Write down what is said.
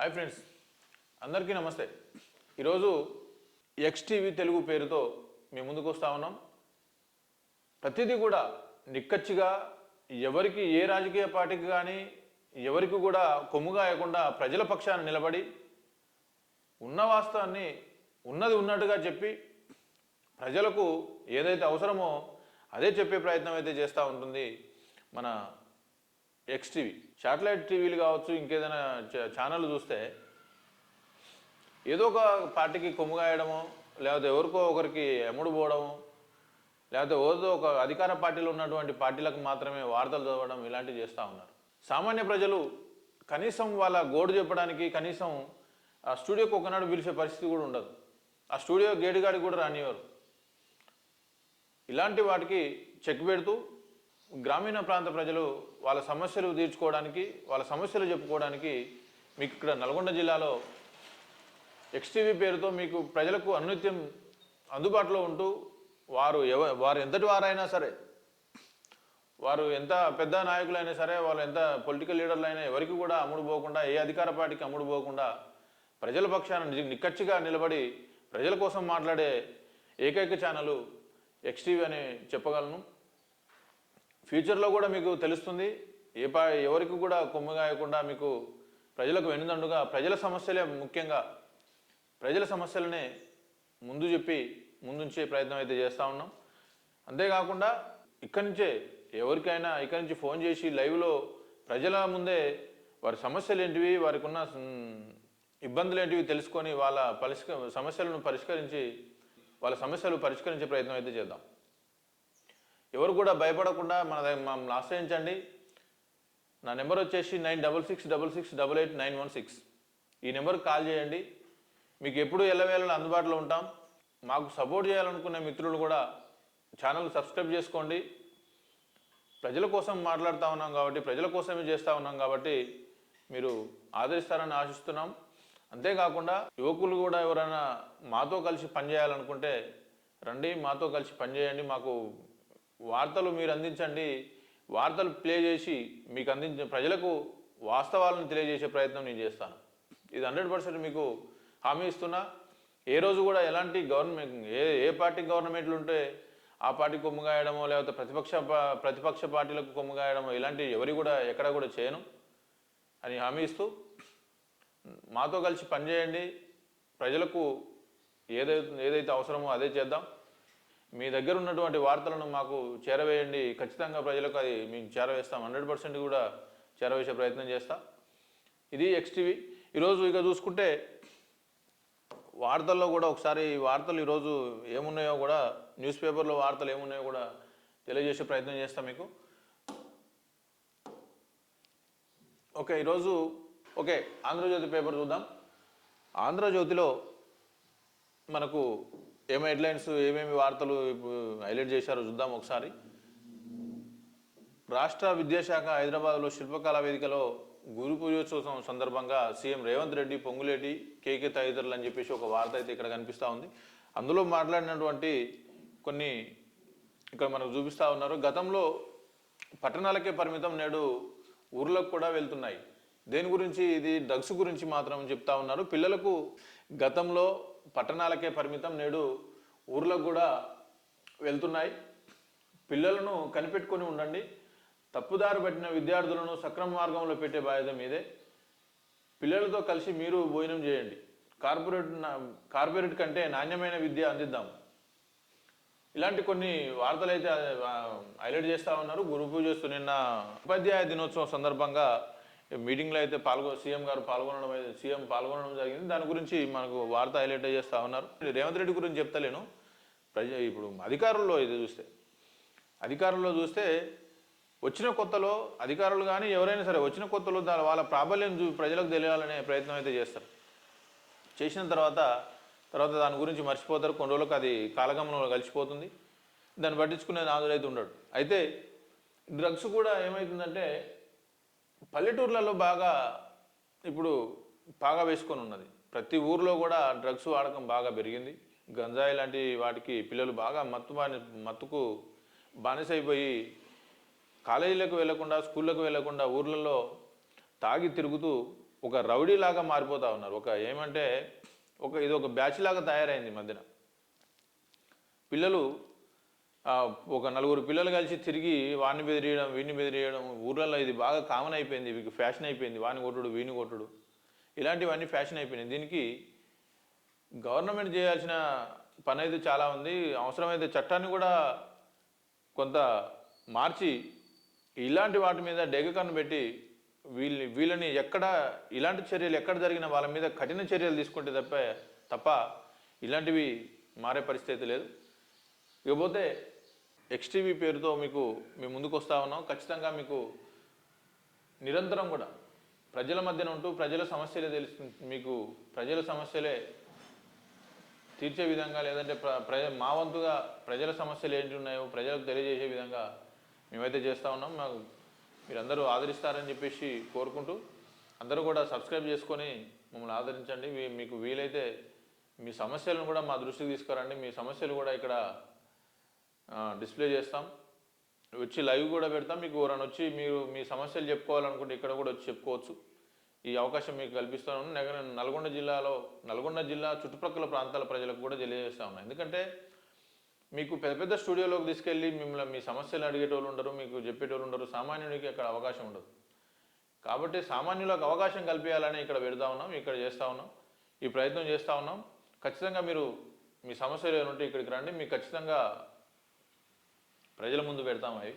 Hi friends అందరికీ నమస్తే. ఈరోజు ఎక్స్ టీవీ తెలుగు పేరుతో మేము ముందుకు వస్తా ఉన్నాం. ప్రతిదీ కూడా నిక్కచ్చిగా ఎవరికి ఏ రాజకీయ పార్టీకి కానీ ఎవరికి కూడా కొమ్ముగాయకుండా ప్రజల పక్షాన నిలబడి ఉన్న వాస్తవాన్ని ఉన్నది ఉన్నట్టుగా చెప్పి ప్రజలకు ఏదైతే అవసరమో అదే చెప్పే ప్రయత్నం అయితే చేస్తూ ఉంటుంది మన ఎక్స్ టీవీ శాటిలైట్ టీవీలు కావచ్చు ఇంకేదైనా ఛానల్ చూస్తే ఏదో ఒక పార్టీకి కొమ్ముగాయడము లేకపోతే ఎవరికో ఒకరికి ఎముడు పోవడము లేకపోతే ఏదో ఒక అధికార పార్టీలో ఉన్నటువంటి పార్టీలకు మాత్రమే వార్తలు చదవడం ఇలాంటివి చేస్తూ ఉన్నారు. సామాన్య ప్రజలు కనీసం వాళ్ళ గోడు చెప్పడానికి కనీసం ఆ స్టూడియోకి ఒకనాడు పిలిచే పరిస్థితి కూడా ఉండదు. ఆ స్టూడియో గేటుగాడికి కూడా రానివ్వరు. ఇలాంటి వాటికి చెక్ పెడుతూ గ్రామీణ ప్రాంత ప్రజలు వాళ్ళ సమస్యలు తీర్చుకోవడానికి వాళ్ళ సమస్యలు చెప్పుకోవడానికి మీకు ఇక్కడ నల్గొండ జిల్లాలో ఎక్స్టీవీ పేరుతో మీకు ప్రజలకు అనునిత్యం అందుబాటులో ఉంటూ వారు ఎవ వారు ఎంతటి వారైనా సరే వారు ఎంత పెద్ద నాయకులైనా సరే వాళ్ళు ఎంత పొలిటికల్ లీడర్లు అయినా ఎవరికి కూడా అమ్ముడు పోకుండా ఏ అధికార పార్టీకి అమ్ముడు పోకుండా ప్రజల పక్షాన నిక్కచ్చిగా నిలబడి ప్రజల కోసం మాట్లాడే ఏకైక ఛానల్ ఎక్స్టీవీ అని చెప్పగలను. ఫ్యూచర్లో కూడా మీకు తెలుస్తుంది. ఏ పా ఎవరికి కూడా కొమ్మగాయకుండా మీకు ప్రజలకు వెన్నుదండుగా ప్రజల సమస్యలే ముఖ్యంగా ప్రజల సమస్యలనే ముందు చెప్పి ముందుంచే ప్రయత్నం అయితే చేస్తూ ఉన్నాం. అంతేకాకుండా ఇక్కడి నుంచే ఎవరికైనా ఇక్కడి నుంచి ఫోన్ చేసి లైవ్లో ప్రజల ముందే వారి సమస్యలు ఏంటివి వారికి ఉన్న ఇబ్బందులు ఏంటివి తెలుసుకొని వాళ్ళ పరిష్క సమస్యలను పరిష్కరించి వాళ్ళ సమస్యలు పరిష్కరించే ప్రయత్నం అయితే చేద్దాం. ఎవరు కూడా భయపడకుండా మన మమ్మల్ని ఆశ్రయించండి. నా నెంబర్ వచ్చేసి nine double six double six double eight nine one six. ఈ నెంబర్కి కాల్ చేయండి. మీకు ఎప్పుడు ఎల్లవేళ అందుబాటులో ఉంటాం. మాకు సపోర్ట్ చేయాలనుకునే మిత్రులు కూడా ఛానల్ సబ్స్క్రైబ్ చేసుకోండి. ప్రజల కోసం మాట్లాడుతూ ఉన్నాం కాబట్టి ప్రజల కోసమే చేస్తూ ఉన్నాం కాబట్టి మీరు ఆదరిస్తారని ఆశిస్తున్నాం. అంతేకాకుండా యువకులు కూడా ఎవరైనా మాతో కలిసి పనిచేయాలనుకుంటే రండి మాతో కలిసి పనిచేయండి. మాకు వార్తలు మీరు అందించండి. వార్తలు ప్లే చేసి మీకు అందించిన ప్రజలకు వాస్తవాలను తెలియజేసే ప్రయత్నం నేను చేస్తాను. ఇది హండ్రెడ్ పర్సెంట్ మీకు హామీ ఇస్తున్నా. ఏ రోజు కూడా ఎలాంటి గవర్నమెంట్ ఏ ఏ పార్టీ గవర్నమెంట్లు ఉంటే ఆ పార్టీ కొమ్ముగాయడమో లేకపోతే ప్రతిపక్ష ప్రతిపక్ష పార్టీలకు కొమ్ముగాయడమో ఇలాంటి ఎవరి కూడా ఎక్కడ కూడా చేయను అని హామీ ఇస్తూ మాతో కలిసి పనిచేయండి. ప్రజలకు ఏదైతే ఏదైతే అవసరమో అదే చేద్దాం. మీ దగ్గర ఉన్నటువంటి వార్తలను మాకు చేరవేయండి. ఖచ్చితంగా ప్రజలకు అది మేము చేరవేస్తాం. హండ్రెడ్ పర్సెంట్ కూడా చేరవేసే ప్రయత్నం చేస్తా. ఇది ఎక్స్టీవీ ఈరోజు ఇక చూసుకుంటే వార్తల్లో కూడా ఒకసారి వార్తలు ఈరోజు ఏమున్నాయో కూడా న్యూస్ పేపర్లో వార్తలు ఏమున్నాయో కూడా తెలియజేసే ప్రయత్నం చేస్తాం మీకు. ఓకే ఈరోజు ఓకే ఆంధ్రజ్యోతి పేపర్ చూద్దాం. ఆంధ్రజ్యోతిలో మనకు ఏమేమి హెడ్లైన్స్ ఏమేమి వార్తలు ఇప్పుడు హైలైట్ చేశారో చూద్దాం ఒకసారి. రాష్ట్ర విద్యాశాఖ హైదరాబాద్లో శిల్పకళా వేదికలో గురు పూజోత్సవం సందర్భంగా సీఎం రేవంత్ రెడ్డి పొంగులేటి కేకే తదితరులు అని చెప్పేసి ఒక వార్త అయితే ఇక్కడ కనిపిస్తూ ఉంది. అందులో మాట్లాడినటువంటి కొన్ని ఇక్కడ మనకు చూపిస్తూ ఉన్నారు. గతంలో పట్టణాలకే పరిమితం నేడు ఊర్లకు కూడా వెళ్తున్నాయి. దేని గురించి? ఇది డ్రగ్స్ గురించి మాత్రం చెప్తా ఉన్నారు. పిల్లలకు గతంలో పట్టణాలకే పరిమితం నేడు ఊర్లకు కూడా వెళ్తున్నాయి. పిల్లలను కనిపెట్టుకొని ఉండండి. తప్పుదారి పట్టిన విద్యార్థులను సక్రమ మార్గంలో పెట్టే బాధ్యత మీదే. పిల్లలతో కలిసి మీరు భోజనం చేయండి. కార్పొరేట్ నా- కార్పొరేట్ కంటే నాణ్యమైన విద్య అందిద్దాం. ఇలాంటి కొన్ని వార్తలు అయితే హైలైట్ చేస్తూ ఉన్నారు. గురు పూజ నిన్న ఉపాధ్యాయ దినోత్సవం సందర్భంగా మీటింగ్లో అయితే పాల్గొ సీఎం గారు పాల్గొనడం అయితే సీఎం పాల్గొనడం జరిగింది. దాని గురించి మనకు వార్త హైలైట్ చేస్తూ ఉన్నారు. రేవంత్ రెడ్డి గురించి చెప్తలేను. ప్రజ ఇప్పుడు అధికారుల్లో ఇది చూస్తే అధికారుల్లో చూస్తే వచ్చిన కొత్తలో అధికారులు కానీ ఎవరైనా సరే వచ్చిన కొత్తలో దాని వాళ్ళ ప్రాబల్యం ప్రజలకు తెలియాలనే ప్రయత్నం అయితే చేస్తారు. చేసిన తర్వాత తర్వాత దాని గురించి మర్చిపోతారు. కొన్ని రోజులకు అది కాలగమనంలో కలిసిపోతుంది. దాన్ని పట్టించుకునే నాదులైతే ఉండడు. అయితే డ్రగ్స్ కూడా ఏమవుతుందంటే పల్లెటూర్లలో బాగా ఇప్పుడు బాగా వేసుకొని ఉన్నది. ప్రతి ఊర్లో కూడా డ్రగ్స్ వాడకం బాగా పెరిగింది. గంజాయి లాంటి వాటికి పిల్లలు బాగా మత్తు బాని మత్తుకు బానిసైపోయి కాలేజీలకు వెళ్ళకుండా స్కూళ్ళకు వెళ్ళకుండా ఊర్లలో తాగి తిరుగుతూ ఒక రౌడీ లాగా మారిపోతా ఉన్నారు. ఒక ఏమంటే ఒక ఇది ఒక బ్యాచ్ లాగా తయారైంది మధ్యన. పిల్లలు ఒక నలుగురు పిల్లలు కలిసి తిరిగి వాడిని బెదిరియడం వీడిని బెదిరియడం ఊర్లలో ఇది బాగా కామన్ అయిపోయింది వీకి ఫ్యాషన్ అయిపోయింది. వాడిని కొట్టుడు వీని కొట్టుడు. ఇలాంటివన్నీ ఫ్యాషన్ అయిపోయినాయి. దీనికి గవర్నమెంట్ చేయాల్సిన పని అయితే చాలా ఉంది. అవసరమైతే చట్టాన్ని కూడా కొంత మార్చి ఇలాంటి వాటి మీద డెగకన్ను పెట్టి వీళ్ళని వీళ్ళని ఎక్కడ ఇలాంటి చర్యలు ఎక్కడ జరిగిన వాళ్ళ మీద కఠిన చర్యలు తీసుకుంటే తప్ప తప్ప ఇలాంటివి మారే పరిస్థితి లేదు. ఇకపోతే ఎక్స్టీవీ పేరుతో మీకు మేము ముందుకు వస్తా ఉన్నాం. ఖచ్చితంగా మీకు నిరంతరం కూడా ప్రజల మధ్యన ఉంటూ ప్రజల సమస్యలే తెలుసు మీకు ప్రజల సమస్యలే తీర్చే విధంగా లేదంటే ప్ర ప్రజ మా వంతుగా ప్రజల సమస్యలు ఏంటి ఉన్నాయో ప్రజలకు తెలియజేసే విధంగా మేమైతే చేస్తూ ఉన్నాం. మాకు మీరందరూ ఆదరిస్తారని చెప్పేసి కోరుకుంటూ అందరూ కూడా సబ్స్క్రైబ్ చేసుకొని మమ్మల్ని ఆదరించండి. మీకు వీలైతే మీ సమస్యలను కూడా మా దృష్టికి తీసుకురండి. మీ సమస్యలు కూడా ఇక్కడ డిస్ప్లే చేస్తాం. వచ్చి లైవ్ కూడా పెడతాం. మీకు ఎవరైనా వచ్చి మీరు మీ సమస్యలు చెప్పుకోవాలనుకుంటే ఇక్కడ కూడా వచ్చి చెప్పుకోవచ్చు. ఈ అవకాశం మీకు కల్పిస్తున్నాను నల్గొండ జిల్లాలో నల్గొండ జిల్లా చుట్టుప్రక్కల ప్రాంతాల ప్రజలకు కూడా తెలియజేస్తా ఉన్నాను ఎందుకంటే మీకు పెద్ద పెద్ద స్టూడియోలోకి తీసుకెళ్ళి మిమ్మల్ని మీ సమస్యలు అడిగేటోళ్ళు ఉండరు మీకు చెప్పేటోళ్ళు ఉండరు. సామాన్యుడికి అక్కడ అవకాశం ఉండదు. కాబట్టి సామాన్యులకు అవకాశం కల్పించాలని ఇక్కడ పెడతా ఉన్నాం ఇక్కడ చేస్తూ ఉన్నాం ఈ ప్రయత్నం చేస్తూ ఉన్నాం. ఖచ్చితంగా మీరు మీ సమస్యలు ఏమైనా ఉంటే ఇక్కడికి రండి. మీకు ఖచ్చితంగా ప్రజల ముందు పెడతాం అవి.